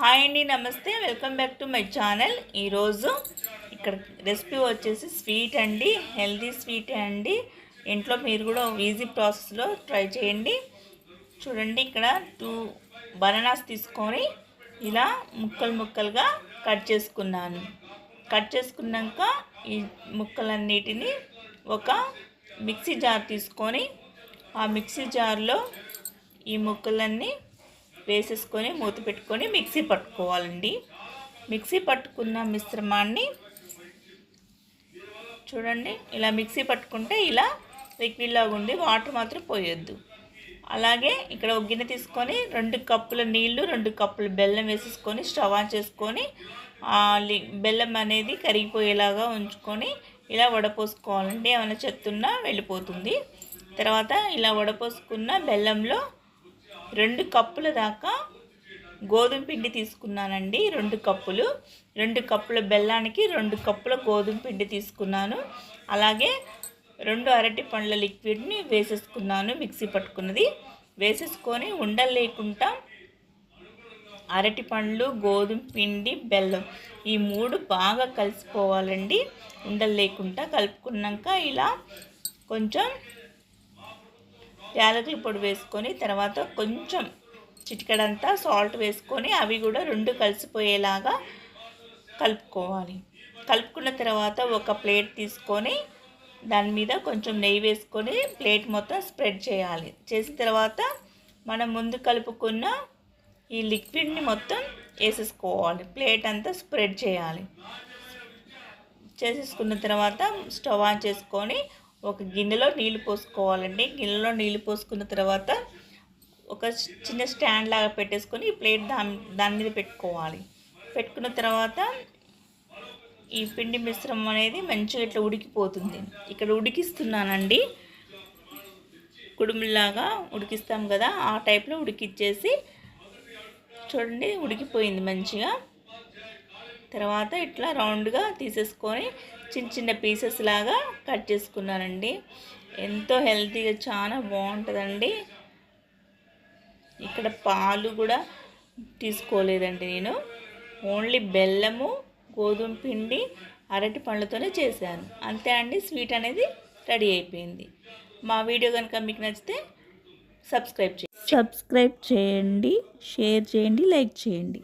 Hi అండి నమస్తే. Welcome back to my channel. ఈరోజు ఇక్కడ రెసిపీ వచ్చేసి స్వీట్ అండి హెల్దీ స్వీట్ అండి. ఇంట్లో మీరు కూడా ఈజీ ప్రాసెస్లో ట్రై చేయండి. చూడండి ఇక్కడ టూ బనానాస్ తీసుకొని ఇలా ముక్కలు ముక్కలుగా కట్ చేసుకున్నాను. కట్ చేసుకున్నాక ఈ ముక్కలన్నిటిని ఒక మిక్సీ జార్ తీసుకొని ఆ మిక్సీ జార్లో ఈ ముక్కలన్నీ వేసేసుకొని మూత పెట్టుకొని మిక్సీ పట్టుకోవాలండి. మిక్సీ పట్టుకున్న మిశ్రమాన్ని చూడండి ఇలా మిక్సీ పట్టుకుంటే ఇలా లిక్విడ్లాగా ఉండి వాటర్ మాత్రం పోయొద్దు. అలాగే ఇక్కడ ఒక గిన్నె తీసుకొని రెండు కప్పుల నీళ్ళు రెండు కప్పుల బెల్లం వేసేసుకొని స్టవ్ ఆన్ చేసుకొని బెల్లం అనేది కరిగిపోయేలాగా ఉంచుకొని ఇలా వడపోసుకోవాలండి. ఏమైనా చెత్తున్నా వెళ్ళిపోతుంది. తర్వాత ఇలా వడపోసుకున్న బెల్లంలో రెండు కప్పుల దాకా గోధుమ పిండి తీసుకున్నానండి రెండు కప్పులు. రెండు కప్పుల బెల్లానికి రెండు కప్పుల గోధుమ పిండి తీసుకున్నాను. అలాగే రెండు అరటి పండ్ల లిక్విడ్ని వేసేసుకున్నాను మిక్సీ పట్టుకున్నది. వేసేసుకొని ఉండలు లేకుండా అరటి పండ్లు గోధుమ పిండి బెల్లం ఈ మూడు బాగా కలిసిపోవాలండి. ఉండలు లేకుండా కలుపుకున్నాక ఇలా కొంచెం యాలకుల పొడి వేసుకొని తర్వాత కొంచెం చిటికడంతా సాల్ట్ వేసుకొని అవి కూడా రెండు కలిసిపోయేలాగా కలుపుకోవాలి. కలుపుకున్న తర్వాత ఒక ప్లేట్ తీసుకొని దాని మీద కొంచెం నెయ్యి వేసుకొని ప్లేట్ మొత్తం స్ప్రెడ్ చేయాలి. చేసిన తర్వాత మనం ముందు కలుపుకున్న ఈ లిక్విడ్ని మొత్తం వేసేసుకోవాలి. ప్లేట్ అంతా స్ప్రెడ్ చేయాలి. చేసేసుకున్న తర్వాత స్టవ్ ఆన్ చేసుకొని ఒక గిన్నెలో నీళ్ళు పోసుకోవాలండి. గిన్నెలో నీళ్ళు పోసుకున్న తర్వాత ఒక చిన్న స్టాండ్ లాగా పెట్టేసుకొని ఈ ప్లేట్ దాని దాని మీద పెట్టుకోవాలి. పెట్టుకున్న తర్వాత ఈ పిండి మిశ్రమం అనేది మంచిగా ఇట్లా ఉడికిపోతుంది. ఇక్కడ ఉడికిస్తున్నానండి. కుడుములాగా ఉడికిస్తాం కదా ఆ టైప్లో ఉడికిచ్చేసి చూడండి ఉడికిపోయింది మంచిగా. తర్వాత ఇట్లా రౌండ్గా తీసేసుకొని చిన్న చిన్న పీసెస్ లాగా కట్ చేసుకున్నానండి. ఎంతో హెల్తీగా చాలా బాగుంటుందండి. ఇక్కడ పాలు కూడా తీసుకోలేదండి నేను. ఓన్లీ బెల్లము గోధుమ పిండి అరటి పండ్లతోనే చేశాను. అంతే అండి స్వీట్ అనేది రెడీ అయిపోయింది. మా వీడియో కనుక మీకు నచ్చితే సబ్స్క్రైబ్ చేయండి. సబ్స్క్రైబ్ చేయండి షేర్ చేయండి లైక్ చేయండి.